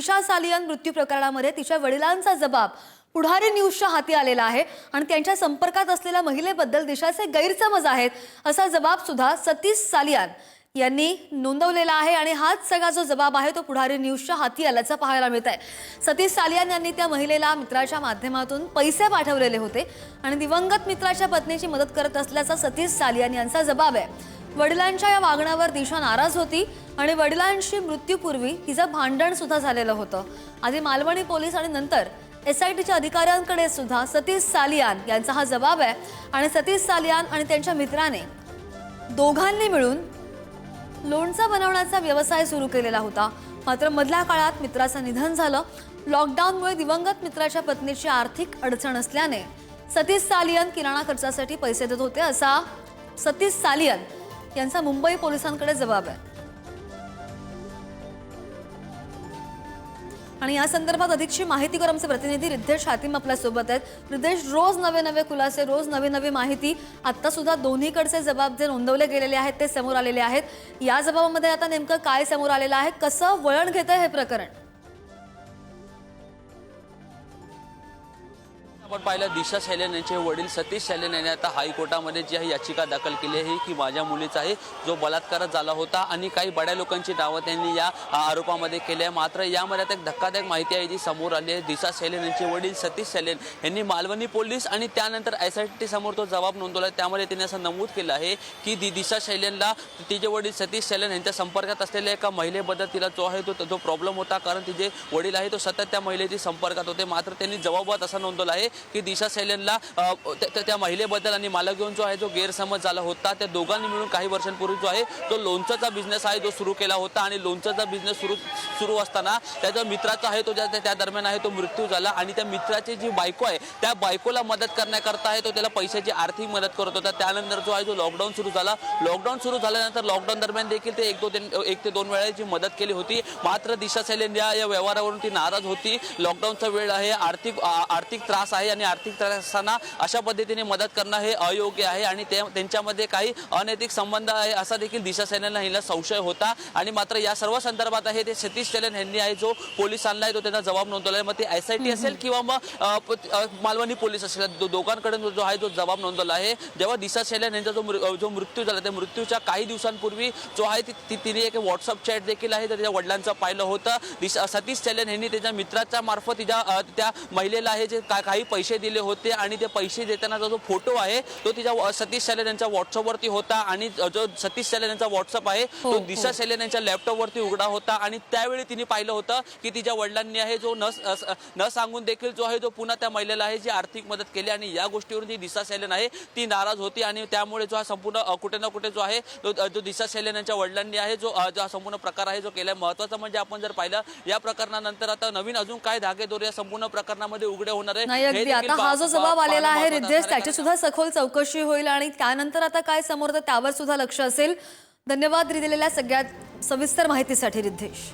दिशा सालियन मृत्यू प्रकरणामध्ये तिच्या वडिलांचा जबाब पुढारी न्यूजच्या हाती आलेला आहे आणि त्यांच्या संपर्कात असलेल्या महिलेबद्दल दिशाचे गैरसमज आहेत असा जबाब सुद्धा सतीश सालियान यांनी नोंदवलेला आहे आणि हाच सगळा जो जबाब आहे तो पुढारी न्यूजच्या हाती आल्याचं पाहायला मिळत आहे सतीश सालियान यांनी त्या महिलेला मित्राच्या माध्यमातून पैसे पाठवलेले होते आणि दिवंगत मित्राच्या पत्नीची मदत करत असल्याचा सतीश सालियान यांचा जबाब आहे. वडिलांच्या या वागण्यावर दिशा नाराज होती आणि वडिलांशी मृत्यूपूर्वी तिचं भांडण सुद्धा झालेलं होतं. आधी मालवणी पोलीस आणि नंतर एस आय टीच्या अधिकाऱ्यांकडे सुद्धा सतीश सालियान यांचा हा जबाब आहे आणि सतीश सालियान आणि त्यांच्या मित्राने दोघांनी मिळून लोणचं बनवण्याचा व्यवसाय सुरू केलेला होता. मात्र मधल्या काळात मित्राचं निधन झालं. लॉकडाऊनमुळे दिवंगत मित्राच्या पत्नीची आर्थिक अडचण असल्याने सतीश सालियन किराणा खर्चासाठी पैसे देत होते असा सतीश सालियन यांचा मुंबई पोलिसांकडे जबाब आहे. आणि या संदर्भात अधिकची माहिती कर आमचे प्रतिनिधी रिद्धेश हातीम आपल्यासोबत आहेत. रिद्धेश रोज नवे नवे खुलासे रोज नवी नवी माहिती. आत्तासुद्धा सुद्धा दोन्हीकडचे जबाब जे नोंदवले गेलेले आहेत ते समोर आलेले आहेत. या जबाबामध्ये आता नेमकं काय समोर आलेलं आहे? कसं वळण घेतं हे प्रकरण? आपण पाहिलं दिशा शैलेन यांचे वडील सतीश शैलेन यांनी आता हायकोर्टामध्ये जी आहे याचिका दाखल केली आहे की माझ्या मुलीचा आहे जो बलात्कार झाला होता आणि काही बड्या लोकांची नावं त्यांनी या आरोपामध्ये केली आहे. मात्र यामध्ये आता एक धक्कादायक माहिती आहे जी समोर आली आहे. दिशा शैलेन यांचे वडील सतीश शैलेन यांनी मालवणी पोलीस आणि त्यानंतर एस आय टी समोर तो जबाब नोंदवला. आहे त्यामध्ये त्यांनी असं नमूद केलं आहे की दि दिशा शैलेनला तिचे वडील सतीश शैलेन यांच्या संपर्कात असलेल्या एका महिलेबद्दल तिला जो आहे तो जो प्रॉब्लेम होता. कारण तिचे वडील आहे तो सतत त्या महिलेच्या संपर्कात होते. मात्र त्यांनी जबाबात असा नोंदवला आहे की दिशा सैलेनला त्या- त्या- महिलेबद्दल आणि मला घेऊन जो आहे जो गैरसमज झाला होता त्या दोघांनी मिळून काही वर्षांपूर्वी जो आहे तो लोणचाचा बिझनेस आहे जो सुरू केला होता आणि लोणचाचा बिझनेस सुरू सुरू असताना त्याचा मित्राचा आहे तो ज्या त्या दरम्यान आहे तो मृत्यू झाला आणि त्या मित्राची जी बायको आहे त्या बायकोला मदत करण्याकरता आहे तो त्याला पैशाची आर्थिक मदत करत होता. त्यानंतर जो आहे जो लॉकडाऊन सुरू झाला लॉकडाऊन सुरू झाल्यानंतर लॉकडाऊन दरम्यान देखील ते एक दोन एक ते दोन वेळाची मदत केली होती. मात्र दिशा सैलेन या या व्यवहारावरून ती नाराज होती. लॉकडाऊनचा वेळ आहे आर्थिक आर्थिक त्रास आहे आणि आर्थिक त्रास असताना अशा पद्धतीने मदत करणं हे अयोग्य आहे आणि ते त्यांच्यामध्ये काही अनैतिक संबंध आहे असा देखील दिशा सैनेला हिला संशय होता. आणि मात्र या सर्व संदर्भात आहे ते सतीश सैलन यांनी आहे जो पोलिसांना आहे तो त्यांना जबाब नोंदवला आहे मग ते एस आय टी असेल किंवा मग मालवणी पोलीस असेल. दोघांकडून जो आहे जो जबाब नोंदवला आहे. जेव्हा दिशा सैलन यांचा जो जो मृत्यू झाला त्या मृत्यूच्या काही दिवसांपूर्वी जो आहे ती- ती- तिने एक व्हॉट्सअप चॅट देखील आहे तर त्याच्या वडिलांचं पाहिलं होतं. दिशा सतीश सैलन यांनी त्याच्या मित्राच्या मार्फत तिच्या त्या महिलेला आहे जे काही पैसे दिले होते आणि ते पैसे देतानाचा जो फोटो आहे तो तिच्या सतीश सैलन यांच्या व्हॉट्सअपवरती होता आणि जो सतीश सैलन यांचा व्हॉट्सअप आहे हो, तो हो. दिशा सैलन यांच्या लॅपटॉपवरती उघडा होता आणि त्यावेळी तिने पाहिलं होतं की तिच्या वडिलांनी आहे जो न न सांगून देखील जो आहे तो पुन्हा त्या महिलेला आहे जी आर्थिक मदत केली आणि या गोष्टीवरून जी दिशा सैलन आहे ती नाराज होती आणि त्यामुळे जो हा संपूर्ण कुठे ना कुठे जो आहे जो दिशा सैलन यांच्या वडिलांनी आहे जो जो हा संपूर्ण प्रकार आहे जो केलाय महत्वाचं म्हणजे आपण जर पाहिलं या प्रकरणानंतर आता नवीन अजून काय धागेदोरे या संपूर्ण प्रकरणामध्ये उघडे होणार आहे देखील आता हा जो जबाब आलेला आहे रिद्धेश त्याची. सुद्धा सखोल चौकशी होईल आणि त्यानंतर आता काय समोर येतं त्यावर सुद्धा लक्ष असेल धन्यवाद दिलेल्या सगळ्यात सविस्तर माहितीसाठी रिद्धेश.